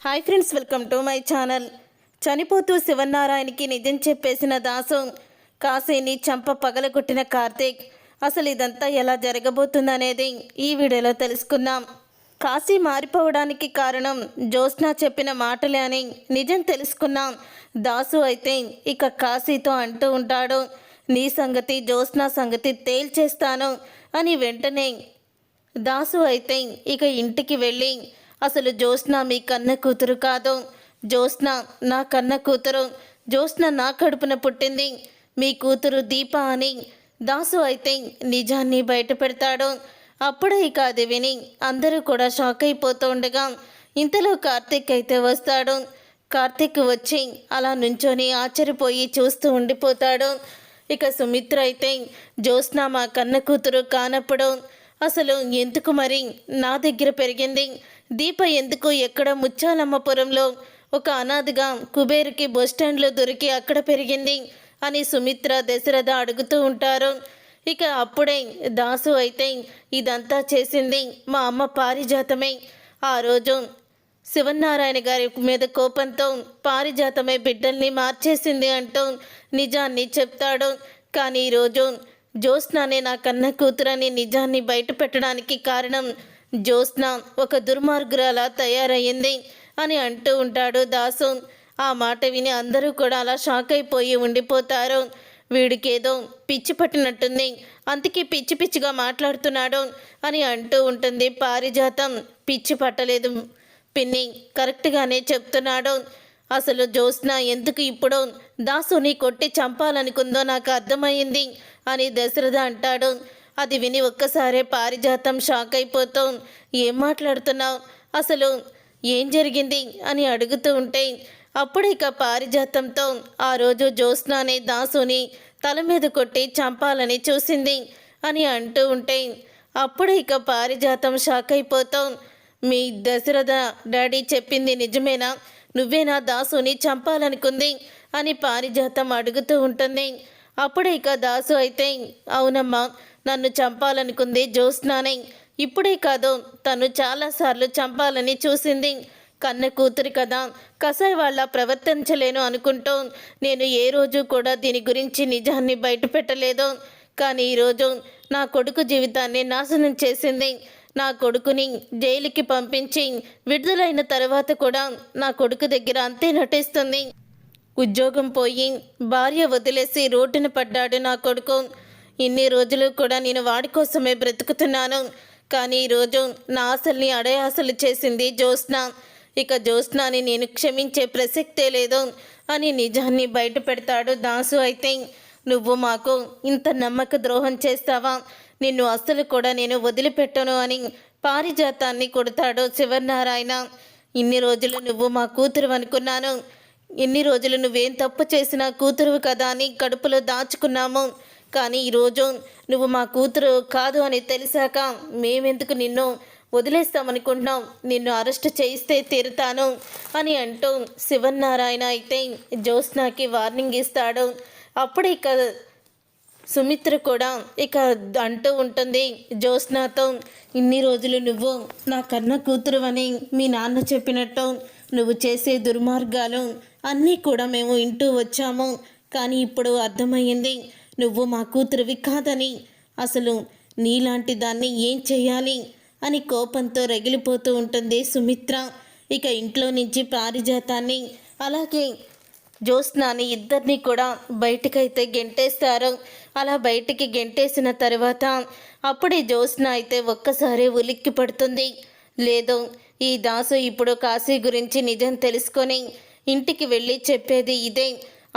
Hi friends welcome to my channel చనిపోతూ శివనారాయణకి నిజం చెప్పేసిన దాసు కాశీని చంప పగలగొట్టిన కార్తీక్. అసలు ఇదంతా ఎలా జరగబోతుందనేది ఈ వీడియోలో తెలుసుకుందాం. కాశీ మారిపోవడానికి కారణం జ్యోత్స్న చెప్పిన మాటలే అని నిజం తెలుసుకున్నాం. దాసు అయితే ఇక కాశీతో అంటూ ఉంటాడు. నీ సంగతి జ్యోత్స్న సంగతి తేల్చేస్తాను అని వెంటనే దాసు అయితే ఇక ఇంటికి వెళ్ళి అసలు జ్యోత్స్న మీ కన్న కూతురు కాదు. జ్యోత్స్న నా కన్న కూతురు. జ్యోత్స్న నా కడుపున పుట్టింది. మీ కూతురు దీప అని దాసు అయితే నిజాన్ని బయట పెడతాడు. అప్పుడే ఇక అది విని అందరూ కూడా షాక్ అయిపోతూ ఉండగా ఇంతలో కార్తీక్ అయితే వస్తాడు. కార్తీక్ వచ్చి అలా నుంచొని ఆశ్చర్యపోయి చూస్తూ ఉండిపోతాడు. ఇక సుమిత్ర అయితే జ్యోత్స్న మా కన్న కూతురు కానప్పుడు అసలు ఎందుకు మరి నా దగ్గర పెరిగింది? దీప ఎందుకు ఎక్కడ ముచ్చాలమ్మపురంలో ఒక అనాథగా కుబేరుకి బస్టాండ్లో దొరికి అక్కడ పెరిగింది అని సుమిత్ర దశరథ అడుగుతూ ఉంటారు. ఇక అప్పుడే దాసు అయితే ఇదంతా చేసింది మా అమ్మ పారిజాతమే. ఆ రోజు శివనారాయణ గారి మీద కోపంతో పారిజాతమే బిడ్డల్ని మార్చేసింది అంటూ నిజాన్ని చెప్తాడు. కానీ ఈరోజు జ్యోత్స్నానే నా కన్న కూతురని నిజాన్ని బయట పెట్టడానికి కారణం జ్యోత్స్న ఒక దుర్మార్గురాలా తయారయ్యింది అని అంటూ ఉంటాడు దాసు. ఆ మాట విని అందరూ కూడా అలా షాక్ అయిపోయి ఉండిపోతారు. వీడికేదో పిచ్చి పట్టినట్టుంది. అందుకే పిచ్చి పిచ్చిగా మాట్లాడుతున్నాడు అని అంటూ ఉంటుంది పారిజాతం. పిచ్చి పట్టలేదు పిన్ని. కరెక్ట్గానే చెప్తున్నాడు. అసలు జ్యోత్స్న ఎందుకు ఇప్పుడు దాసుని కొట్టి చంపాలనుకుందో నాకు అర్థమైంది అని దశరథ అంటాడు. అది విని ఒక్కసారే పారిజాతం షాక్ అయిపోతూ ఏం మాట్లాడుతున్నావు? అసలు ఏం జరిగింది? అని అడుగుతూ ఉంటే అప్పుడు ఇక పారిజాతంతో ఆ రోజు జ్యోత్స్న అనే దాసుని తల మీద కొట్టి చంపాలని చూసింది అని అంటూ ఉంటే అప్పుడు ఇక పారిజాతం షాక్ అయిపోతాం మీ దశరథ డాడీ చెప్పింది నిజమేనా? నువ్వేనా దాసుని చంపాలనుకుంది అని పారిజాతం అడుగుతూ ఉంటుంది. అప్పుడే ఇక దాసు అయితే అవునమ్మా నన్ను చంపాలనుకుంది జ్యోత్స్నానే ఇప్పుడే కాదు తను చాలాసార్లు చంపాలని చూసింది. కన్న కూతురు కదా కసాయి వాళ్ళ ప్రవర్తించలేను అనుకుంటూ నేను ఏ రోజు కూడా దీని గురించి నిజాన్ని బయటపెట్టలేదు కానీ ఈరోజు నా కొడుకు జీవితాన్ని నాశనం చేసింది. నా కొడుకుని జైలుకి పంపించి విడుదలైన తర్వాత కూడా నా కొడుకు దగ్గర అంతే నటిస్తుంది. ఉద్యోగం పోయి భార్య వదిలేసి రోడ్డున పడ్డాడు నా కొడుకు. ఇన్ని రోజులు కూడా నేను వాడి కోసమే బ్రతుకుతున్నాను. కానీ ఈరోజు నా ఆశల్ని అడయాసలు చేసింది జ్యోత్స్న. ఇక జ్యోత్స్నాని నేను క్షమించే ప్రసక్తే లేదు అని నిజాన్ని బయట పెడతాడు దాసు అయితే. నువ్వు మాకు ఇంత నమ్మక ద్రోహం చేస్తావా? నిన్ను అస్సలు కూడా నేను వదిలిపెట్టను అని పారిజాతాన్ని కొడతాడు శివనారాయణ ఇన్ని రోజులు నువ్వు మా కూతురు అనుకున్నాను. ఎన్ని రోజులు నువ్వేం తప్పు చేసినా కూతురు కదా అని కడుపులో దాచుకున్నాము. కానీ ఈరోజు నువ్వు మా కూతురు కాదు అని తెలిసాక మేమెందుకు నిన్ను వదిలేస్తామనుకుంటున్నాం? నిన్ను అరెస్ట్ చేయిస్తే తీరుతాను అని అంటూ శివన్నారాయణ అయితే జ్యోత్స్నాకి వార్నింగ్ ఇస్తాడు. అప్పుడే ఇక సుమిత్ర కూడా ఇక అంటూ ఉంటుంది జ్యోత్స్నాతో ఇన్ని రోజులు నువ్వు నా కన్న కూతురు అని మీ నాన్న చెప్పినట్టు నువ్వు చేసే దుర్మార్గాలు అన్నీ కూడా మేము ఇంటూ వచ్చాము. కానీ ఇప్పుడు అర్థమయ్యింది నువ్వు మా కూతురువి కాదని. అసలు నీలాంటి దాన్ని ఏం చేయాలి అని కోపంతో రగిలిపోతూ ఉంటుంది సుమిత్ర. ఇక ఇంట్లో నుంచి పారిజాతాన్ని అలాగే జ్యోత్స్నాని ఇద్దరిని కూడా బయటకైతే గెంటేస్తారు. అలా బయటికి గెంటేసిన తర్వాత అప్పుడే జ్యోత్స్న అయితే ఒక్కసారి ఉలిక్కి పడుతుంది లేదు ఈ దాసు ఇప్పుడు కాశీ గురించి నిజం తెలుసుకొని ఇంటికి వెళ్ళి చెప్పేది ఇదే.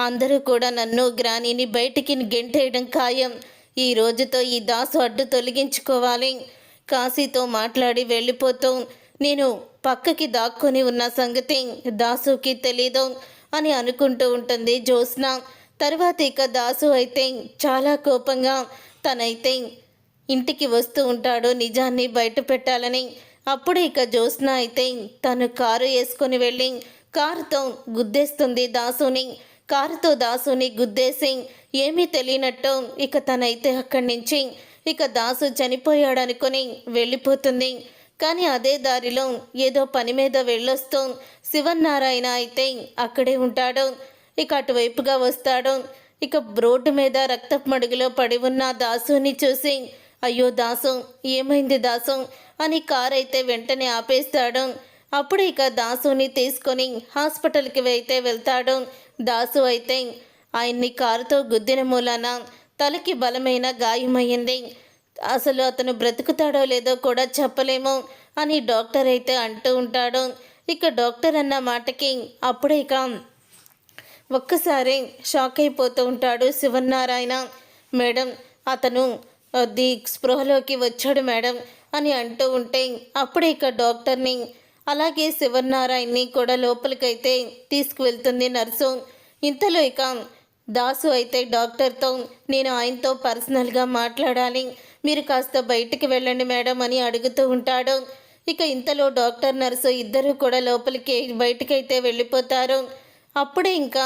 అందరూ కూడా నన్ను గ్రానీని బయటికి గెంటేయడం ఖాయం. ఈ రోజుతో ఈ దాసు అడ్డు తొలగించుకోవాలి. కాశీతో మాట్లాడి వెళ్ళిపోతూ నేను పక్కకి దాక్కొని ఉన్న సంగతి దాసుకి తెలీదు అని అనుకుంటూ ఉంటుంది జ్యోత్స్న. తర్వాత ఇక దాసు అయితే చాలా కోపంగా తనైతే ఇంటికి వస్తూ ఉంటాడు నిజాన్ని బయట పెట్టాలని. అప్పుడు ఇక జ్యోత్స్న అయితే తను కారు వేసుకుని వెళ్ళి కారుతో గుద్దేస్తుంది దాసుని. కారుతో దాసుని గుద్దేసి ఏమీ తెలియనట్టు ఇక తనైతే అక్కడి నుంచి ఇక దాసు చనిపోయాడనుకొని వెళ్ళిపోతుంది. కానీ అదే దారిలో ఏదో పని మీద వెళ్ళొస్తూ శివనారాయణ అయితే అక్కడే ఉంటాడు. ఇక అటువైపుగా వస్తాడు. ఇక రోడ్డు మీద రక్తపు మడుగులో పడి ఉన్న దాసుని చూసి అయ్యో దాసం ఏమైంది దాసం? అని కారు అయితే వెంటనే ఆపేస్తాడు. అప్పుడు ఇక దాసుని తీసుకొని హాస్పిటల్కి అయితే వెళ్తాడు. దాసు అయితే ఆయన్ని కారుతో గుద్దిన మూలాన తలకి బలమైన గాయమైంది. అసలు అతను బ్రతుకుతాడో లేదో కూడా చెప్పలేము అని డాక్టర్ అయితే అంటూ ఉంటాడు. ఇక డాక్టర్ అన్న మాటకి అప్పుడే ఇక ఒక్కసారి షాక్ అయిపోతూ ఉంటాడు శివనారాయణ మేడం అతను స్పృహలోకి వచ్చాడు మేడం అని అంటూ ఉంటే అప్పుడే ఇక డాక్టర్ని అలాగే శివనారాయణ్ని కూడా లోపలికైతే తీసుకువెళ్తుంది నర్సు. ఇంతలో ఇక దాసు అయితే డాక్టర్తో నేను ఆయనతో పర్సనల్గా మాట్లాడాలి. మీరు కాస్త బయటికి వెళ్ళండి మేడం అని అడుగుతూ ఉంటాడు. ఇక ఇంతలో డాక్టర్ నర్సు ఇద్దరు కూడా లోపలికి బయటకైతే వెళ్ళిపోతారు. అప్పుడే ఇంకా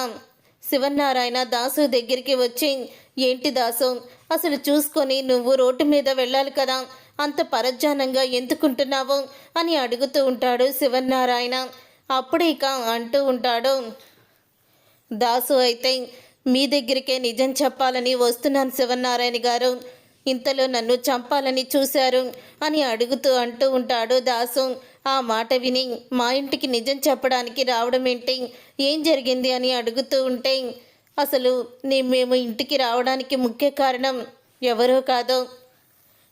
శివనారాయణ దాసు దగ్గరికి వచ్చి ఏంటి దాసు? అసలు చూసుకొని నువ్వు రోడ్డు మీద వెళ్ళాలి కదా. అంత పరధ్యానంగా ఎందుకుంటున్నావు? అని అడుగుతూ ఉంటాడు శివనారాయణ అప్పుడే ఇక అంటూ ఉంటాడు దాసు అయితే మీ దగ్గరికే నిజం చెప్పాలని వస్తున్నాను శివనారాయణ గారు. ఇంతలో నన్ను చంపాలని చూశారు అని అడుగుతూ అంటూ ఉంటాడు దాసు. ఆ మాట విని మా ఇంటికి నిజం చెప్పడానికి రావడం ఏంటి? ఏం జరిగింది అని అడుగుతూ ఉంటే అసలు నీ మేము ఇంటికి రావడానికి ముఖ్య కారణం ఎవరో కాదో.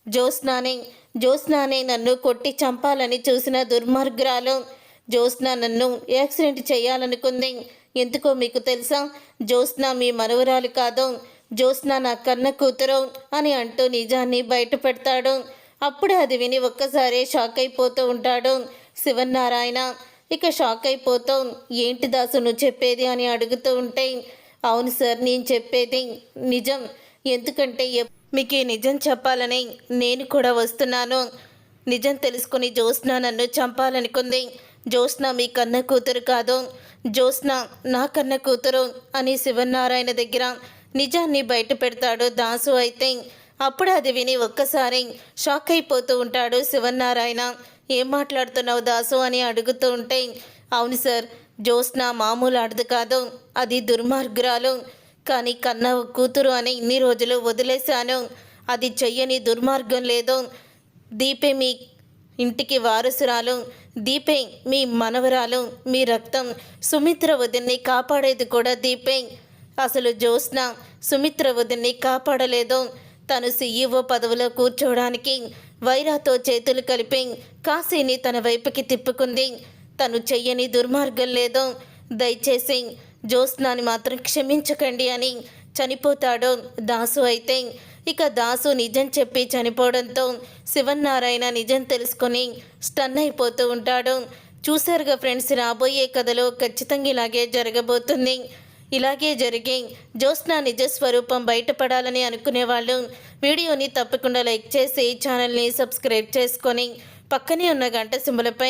జ్యోత్స్నానే జ్యోత్స్నానే నన్ను కొట్టి చంపాలని చూసిన దుర్మార్గురాలు జ్యోత్స్న నన్ను యాక్సిడెంట్ చేయాలనుకుంది. ఎందుకో మీకు తెలుసా? జ్యోత్స్న మీ మనవరాలు కాదు జ్యోత్స్న నా కన్న కూతురు అని అంటూ నిజాన్ని బయట పెడతాడు అప్పుడు అది విని ఒక్కసారే షాక్ అయిపోతూ ఉంటాడు శివనారాయణ ఇక షాక్ అయిపోతూ ఏంటి దాసు నువ్వు చెప్పేది? అని అడుగుతూ ఉంటే అవును సార్ నేను చెప్పేది నిజం. ఎందుకంటే మీకు ఈ నిజం చెప్పాలని నేను కూడా వస్తున్నాను. నిజం తెలుసుకుని జ్యోత్స్న నన్ను చంపాలనుకుంది. జ్యోత్స్న మీ కన్న కూతురు కాదు. జ్యోత్స్న నా కన్న కూతురు అని శివనారాయణ దగ్గర నిజాన్ని బయట పెడతాడు దాసు అయితే. అప్పుడు అది విని ఒక్కసారి షాక్ అయిపోతూ ఉంటాడు శివనారాయణ ఏం మాట్లాడుతున్నావు దాసు? అని అడుగుతూ ఉంటే అవును సార్ జ్యోత్స్న మామూలు ఆడదు కాదు. అది దుర్మార్గురాలు. కానీ కన్న కూతురు అని ఇన్ని రోజులు వదిలేశాను. అది చెయ్యని దుర్మార్గం లేదు. దీపే మీ ఇంటికి వారసురాలు. దీపే మీ మనవరాలు. మీ రక్తం సుమిత్ర వదిన్ని కాపాడేది కూడా దీపే. అసలు జ్యోత్స్న సుమిత్ర వదిన్ని కాపాడలేదు. తను సీఈఓ పదవిలో కూర్చోవడానికి వైరాతో చేతులు కలిపి కాశీని తన వైపుకి తిప్పుకుంది. తను చెయ్యని దుర్మార్గం లేదు. దయచేసి జ్యోత్స్నాని మాత్రం క్షమించకండి అని చనిపోతాడు దాసు అయితే. ఇక దాసు నిజం చెప్పి చనిపోవడంతో శివన్నారాయణ నిజం తెలుసుకొని స్టన్ అయిపోతూ ఉంటాడు. చూశారుగా ఫ్రెండ్స్ రాబోయే కథలో ఖచ్చితంగా ఇలాగే జరగబోతుంది. ఇలాగే జరిగే జ్యోత్స్న నిజ స్వరూపం బయటపడాలని అనుకునే వాళ్ళు వీడియోని తప్పకుండా లైక్ చేసి ఛానల్ని సబ్స్క్రైబ్ చేసుకొని పక్కనే ఉన్న గంట సింబలపై